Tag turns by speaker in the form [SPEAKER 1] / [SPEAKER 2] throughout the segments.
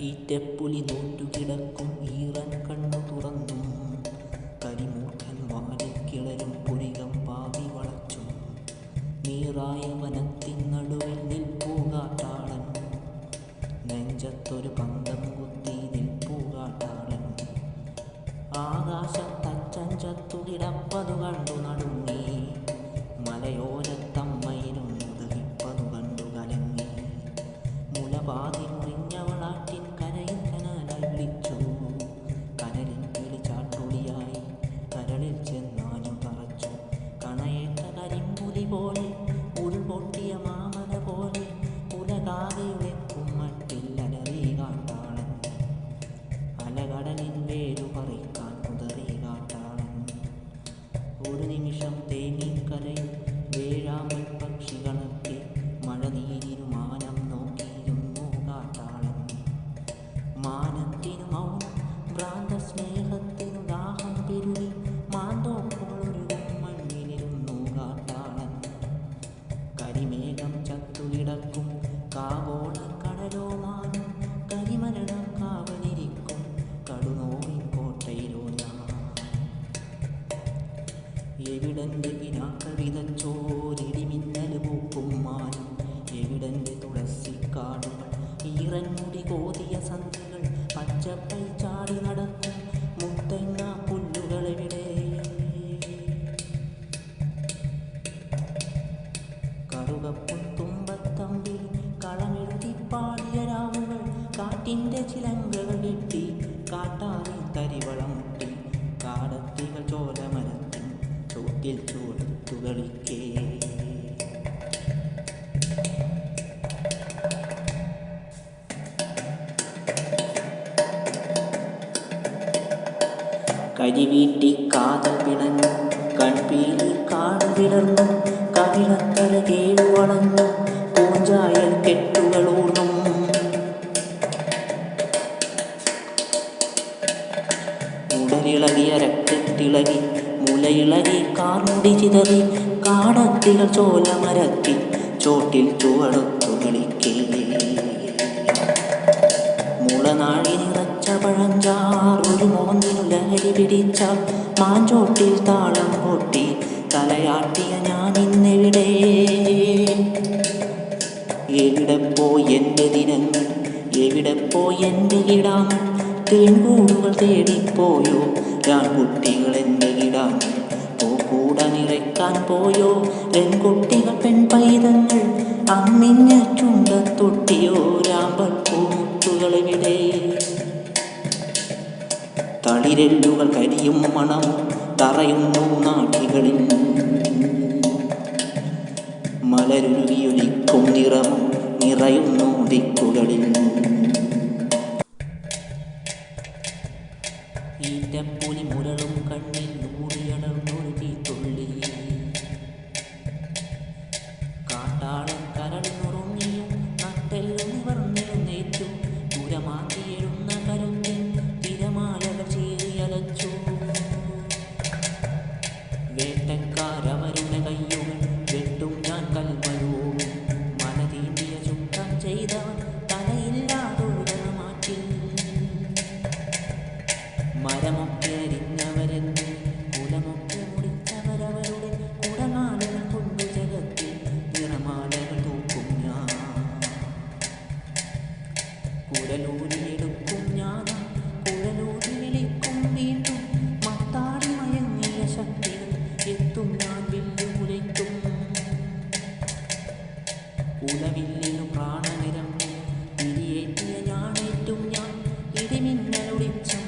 [SPEAKER 1] ഈറ്റപ്പുലി നോറ്റുകിടക്കും ഈറൻ കണ്ണു തുറന്നും. കരിമൂർഖൻ വാലിൽ കിളരും പുരികം പാവി വളച്ചും. നീറായ വനത്തിൻ നടുവിൽ നിൽപ്പൂകാട്ടാളൻ. നെഞ്ചത്തൊരു പന്തം കുത്തി നിൽപ്പൂകാട്ടാളൻ. ആകാശത്തച്ചൻ ചത്തു കിടപ്പതു കണ്ടു നടുങ്ങി. മലയോരത്തമ്മയിലും കിപ്പതു കണ്ടു കലങ്ങി. മുലപാതി കാട്ടാളൻ. കരിമേഘം ചത്തുകിടക്കും കാവോള കടലോ മാനം കരിമരണം കാവലിരിക്കും കടുനോവിൻ കോട്ടയിലോ ഞാൻ. എവിടന്റെ പിനാക്കൾ വിതച്ചോരിടിമിന്നൽ പൂക്കും മാനം എവിടന്റെ തുളസിക്കാടുകൾ ഈറൻമുടി കോതിയ സന്ധ്യകൾ പച്ചപ്പൈ ചാടി നടക്കും മുത്തങ്ങ ചിലങ്കകൾ കെട്ടി കാട്ടാറിൽ തരിവളം മുട്ടി. കാടത്തികൾ ചോലമരത്തിൻ ചോട്ടിൽ ചോടത്തു കളിക്കേ. കരിവീട്ടി കാതൽ പിണഞ്ഞു കൺപീലി കാട് വിളർന്നു. കവിളത്തല കേഴു മുലയിളകി കാർമുടി ചിതറി കാടത്തികൾ ചോലമരത്തി ചോട്ടിൽ ചുവടുത്തു കളിക്കേ മുളനാഴി നിറച്ച പഴഞ്ചാറൊരു മോന്തിനു ലഹരി പിടിച്ച മാഞ്ചോട്ടിൽ താളം കൊട്ടി തലയാട്ടിയ ഞാൻ ഇന്നെവിടെ. എവിടെ പോയി എന്റെ ദിനങ്ങൾ? എവിടെ പോയി എന്റെ കിടാങ്ങൾ തേൻകൂടുകൾ തേടിപ്പോയോ? ഞാൻ കുട്ടികളെ നിറയ്ക്കാൻ പോയോ? പെൺകുട്ടികൾ പെൺപൈതങ്ങൾ അമ്മിഞ്ഞ ചുണ്ടത്തൊട്ടിയോ രാമ്പൽ പൂമുത്തുകളെവിടെ തളിരെല്ലുകൾ കരിയും മണം തറയുന്നു നാട്ടികളിൽ. മലരുരുകിയൊലിക്കും നിറം നിറയുന്നു ദിക്കുകളിൽ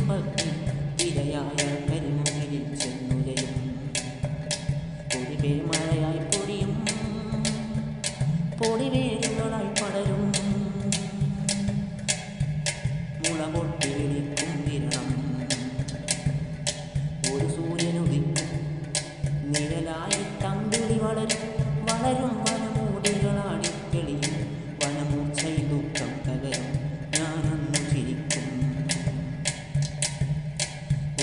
[SPEAKER 1] ഇടിമിന്നലൊളിച്ചമ്പത്തിൽ ഇരയായ കരിമുകിലിൽ പൊടിയും. പൊടിവേരുകളായി പടരും. മുള പൊട്ടി വിളിക്കും വിരണം. ഒരു സൂര്യനുദിക്കും. നിഴലായി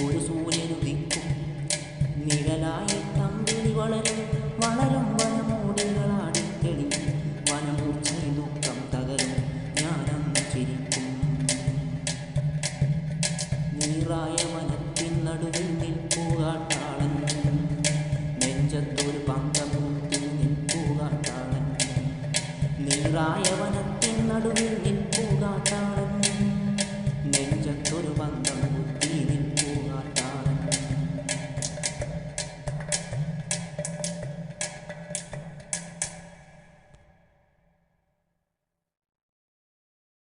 [SPEAKER 1] ഒരു സൂര്യനുദിക്കും നിഴലായി തമ്പിളി വളരും വളരും വനമൂടികളാടി തെളിക്കും. വനമൂർച്ചയിൽ ദുഃഖം തകരും ഞാനന്ന് ചിരിക്കും. നീറായ വനത്തിൻ നടുവിൽ നിൽപ്പൂകാട്ടാളൻ. നെഞ്ചത്തൊരു പന്തമൂർത്തി നിൽപ്പൂകാട്ടാളൻ. നീറായ വനത്തിൻ നടുവിൽ നിൽപ്പൂകാട്ടാളൻ.